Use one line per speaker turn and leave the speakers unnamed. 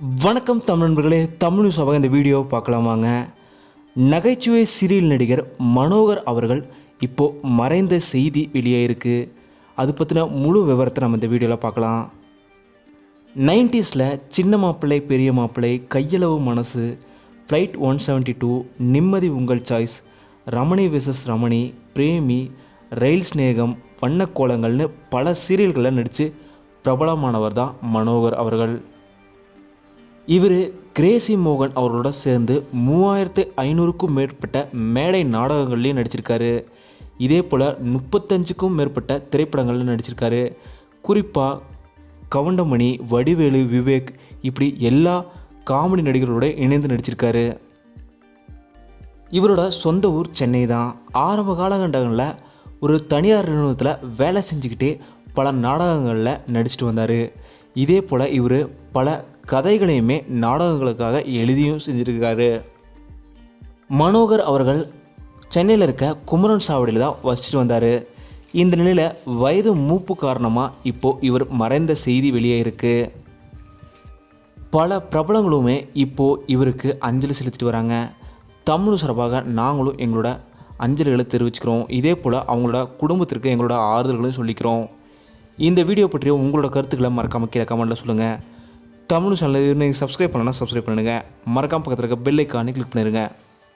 வணக்கம் தமிழ் நண்பர்களே தமிழ் நியூஸ் ஆக இந்த வீடியோ பார்க்கலாமாங்க. நகைச்சுவை சீரியல் நடிகர் மனோகர் அவர்கள் இப்போது மறைந்த செய்தி வெளியே இருக்குது அது பற்றின முழு விவரத்தை நம்ம இந்த வீடியோவில் பார்க்கலாம். நைன்டிஸில் சின்ன மாப்பிள்ளை பெரிய மாப்பிள்ளை கையளவு மனசு flight one seventy two Nimmathi Ungal choice Ramani versus Ramani Premi Rail Sneham வண்ணக்கோலங்கள்னு பல சீரியல்களில் நடித்து பிரபலமானவர் தான் மனோகர் அவர்கள். இவர் கிரேசி மோகன் அவர்களோட சேர்ந்து மூவாயிரத்து ஐநூறுக்கும் மேற்பட்ட மேடை நாடகங்கள்லையும் நடிச்சிருக்காரு. இதே போல் முப்பத்தஞ்சுக்கும் மேற்பட்ட திரைப்படங்களில் நடிச்சிருக்காரு. குறிப்பாக கவுண்டமணி வடிவேலு விவேக் இப்படி எல்லா காமெடி நடிகர்களோட இணைந்து நடிச்சிருக்காரு. இவரோட சொந்த ஊர் சென்னை தான். ஆரம்ப காலகட்டங்களில் ஒரு தனியார் நிறுவனத்தில் வேலை செஞ்சுக்கிட்டே பல நாடகங்களில் நடிச்சிட்டு வந்தார். இதே போல் இவர் பல கதைகளையுமே நாடகங்களுக்காக எழுதியும் செஞ்சுருக்காரு. மனோகர் அவர்கள் சென்னையில் இருக்க குமரன் சாவடியில் தான் வசிச்சுட்டு வந்தார். இந்த நிலையில் வயது மூப்பு காரணமாக இப்போது இவர் மறைந்த செய்தி வெளியே இருக்குது பல பிரபலங்களுமே இப்போது இவருக்கு அஞ்சலி செலுத்திட்டு வராங்க. தமிழ் சார்பாக நாங்களும் எங்களோட அஞ்சலிகளை தெரிவிச்சுக்கிறோம். இதே போல் அவங்களோட குடும்பத்திற்கு எங்களோட ஆறுதல்களையும் சொல்லிக்கிறோம். இந்த வீடியோ பற்றிய உங்களோட கருத்துக்களை மறக்காமல் கீழே கமெண்ட்டில் சொல்லுங்கள் தமிழ் சேனல் நீங்கள் சப்ஸ்கிரைப் பண்ணலன்னா சப்ஸ்கிரைப் பண்ணுங்கள் மறக்காமல் பக்கத்தில் இருக்க பெல் ஐக்கானே கிளிக் பண்ணிடுங்க.